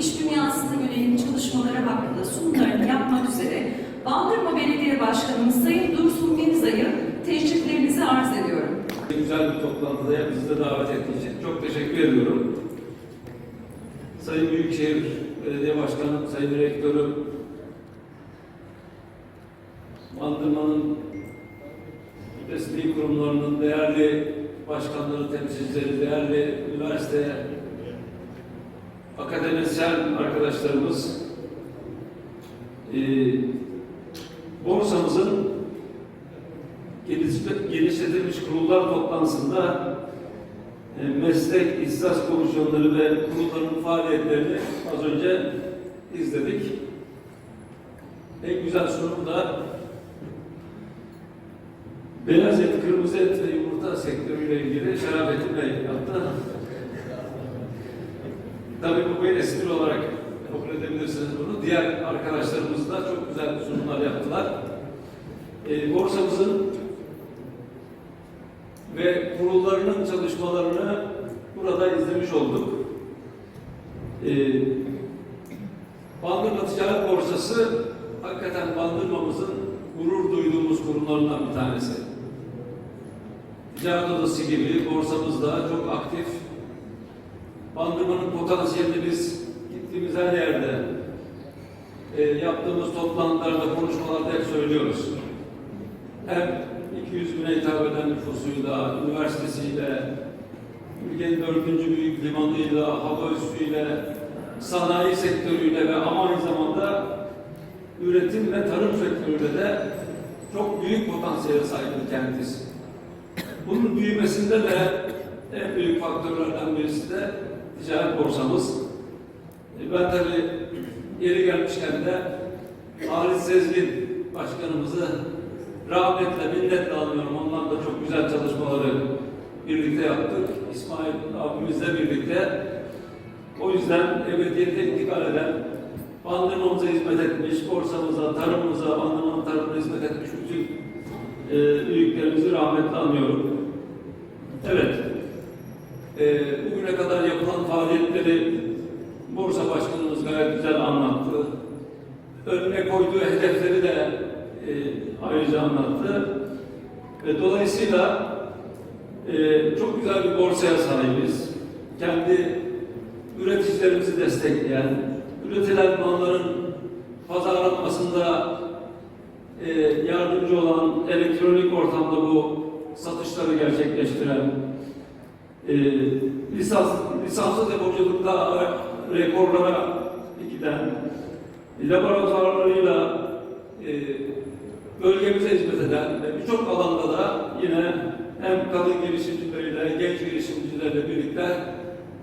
iş dünyasına yönelik çalışmaları hakkında sunumlarını yapmak üzere Bandırma Belediye Başkanımız Sayın Dursun Denizay'ı teşriflerinizi arz ediyorum. Güzel bir toplantıya bizi de davet ettiği için çok teşekkür ediyorum. Sayın Büyükşehir Belediye Başkanı, Sayın Rektörüm, Bandırma'nın resmi kurumlarının değerli başkanları, temsilcileri, değerli üniversite akademisyen arkadaşlarımız, e, borsamızın genişletilmiş kurullar toplantısında e, meslek ihsas komisyonları ve kurulların faaliyetlerini az önce izledik. En güzel sunum da beyaz et, kırmızı et ve yumurta sektörüyle ilgili Şerafettin Bey yaptı. Tabii bu bir espri olarak kabul edebilirsiniz bunu. Diğer arkadaşlarımız da çok güzel sunumlar yaptılar. E, borsamızın ve kurullarının çalışmalarını burada izlemiş olduk. E, Bandırma Ticaret Borsası hakikaten Bandırmamızın gurur duyduğumuz kurumlarından bir tanesi. Ticaret Odası gibi borsamız da çok aktif. Bandırmanın potansiyelini biz gittiğimiz her yerde e, yaptığımız toplantılarda, konuşmalarda hep söylüyoruz. Hem 200 bine hitap eden nüfusuyla, üniversitesiyle, ülkenin dördüncü büyük limanıyla, hava üssüyle, sanayi sektörüyle ve ama aynı zamanda üretim ve tarım sektörüyle de çok büyük potansiyele sahip bir kentiz. Bunun büyümesinde de en büyük faktörlerden birisi de ticaret borsamız. E, Ben tabii yeri gelmişken de Halit Sezgin başkanımızı rahmetle, minnetle anıyorum. Ondan da çok güzel çalışmaları birlikte yaptık. İsmail abimizle birlikte. O yüzden ebediyete intikal eden, bandırmamıza hizmet etmiş, borsamıza, tarımımıza, bandırmanın tarımına hizmet etmiş bütün e, büyüklerimizi rahmetle anıyorum. Evet, e, bugüne kadar yapılan faaliyetleri Borsa Başkanımız gayet güzel anlattı. Önüne koyduğu hedefleri de e, ayrıca anlattı. Ve dolayısıyla e, çok güzel bir borsaya sahibiz. Kendi üreticilerimizi destekleyen, üretilen malların pazarlanmasında e, yardımcı olan, elektronik ortamda bu satışları gerçekleştiren, e, lisans, lisanslı depoculukta rekorlara giden, laboratuvarlarıyla e, bölgemize hizmet eden ve birçok alanda da yine hem kadın girişimcileriyle, genç girişimcilerle birlikte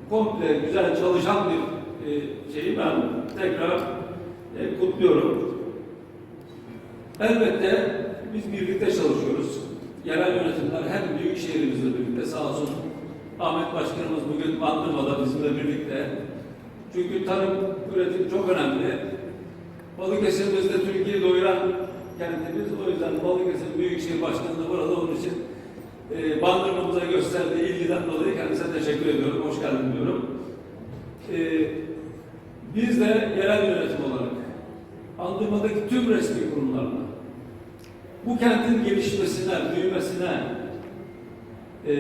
komple güzel çalışan bir e, şeyi ben tekrar e, kutluyorum. Elbette biz birlikte çalışıyoruz. Yerel yönetimler hem büyük şehrimizle birlikte sağ Ahmet Başkanımız bugün Bandırma'da bizimle birlikte. Çünkü tarım, üretim çok önemli. Balıkesir'imiz de Türkiye'yi doyuran kentimiz. O yüzden Balıkesir Büyükşehir Başkanı da burada onun için e, Bandırma'mıza gösterdiği ilgiden dolayı kendisine teşekkür ediyorum. Hoş geldin diyorum. E, biz de yerel yönetim olarak Bandırma'daki tüm resmi kurumlarla bu kentin gelişmesine, büyümesine, e,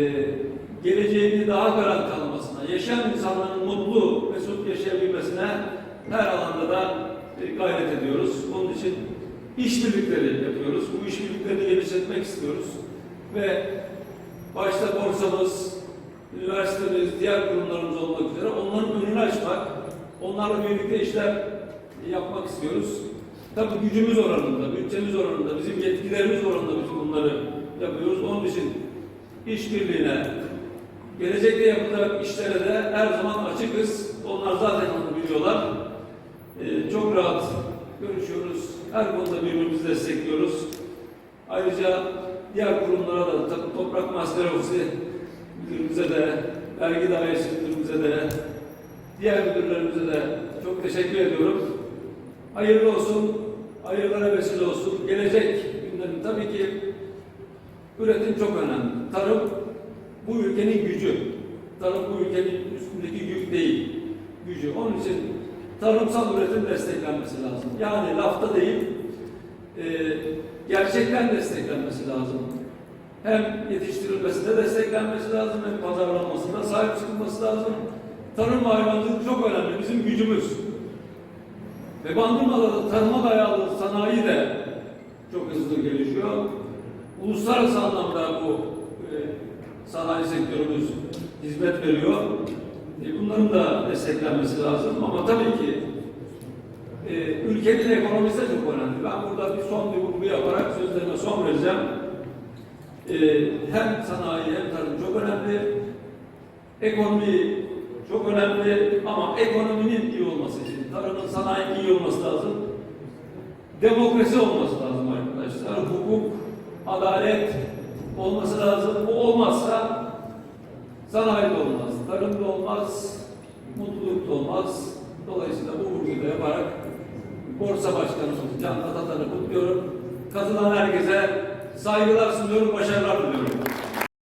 geleceğini daha garanti almasına, yaşayan insanların mutlu, mesut yaşayabilmesine her alanda da e, gayret ediyoruz. Onun için işbirlikleri yapıyoruz. Bu işbirliklerini genişletmek istiyoruz. Ve başta borsamız, üniversitemiz, diğer kurumlarımız olmak üzere onların önünü açmak, onlarla birlikte işler yapmak istiyoruz. Tabii gücümüz oranında, bütçemiz oranında, bizim yetkilerimiz oranında bütün bunları yapıyoruz. Onun için işbirliğine, gelecekte yapılacak işlere de her zaman açıkız. Onlar zaten onu biliyorlar. Ee, çok rahat görüşüyoruz. Her konuda birbirimizi destekliyoruz. Ayrıca diğer kurumlara da Toprak Master Ofisi müdürümüze de, vergi dairesi müdürümüze de, diğer müdürlerimize de çok teşekkür ediyorum. Hayırlı olsun, hayırlara vesile olsun. Gelecek günlerin tabii ki üretim çok önemli. Tarım bu ülkenin gücü. Tarım bu ülkenin üstündeki yük değil. Gücü. Onun için tarımsal üretim desteklenmesi lazım. Yani lafta değil, e, gerçekten desteklenmesi lazım. Hem yetiştirilmesinde desteklenmesi lazım, hem pazarlanmasında sahip çıkılması lazım. Tarım hayvancılık çok önemli, bizim gücümüz. Ve Bandırma'da da tarıma dayalı sanayi de çok hızlı gelişiyor. Uluslararası anlamda bu sanayi sektörümüz hizmet veriyor. E, bunların da desteklenmesi lazım ama tabii ki e, ülkenin ekonomisi de çok önemli. Ben burada bir son bir vurgu yaparak sözlerime son vereceğim. E, hem sanayi hem tarım çok önemli. Ekonomi çok önemli ama ekonominin iyi olması için, tarımın sanayinin iyi olması lazım. Demokrasi olması lazım arkadaşlar. Hukuk, adalet olması lazım. Bu olmazsa sanayi de olmaz, tarım da olmaz, mutluluk da olmaz. Dolayısıyla bu vurguyu yaparak Borsa Başkanımız Can Atatan'ı kutluyorum. Katılan herkese saygılar sunuyorum, başarılar diliyorum.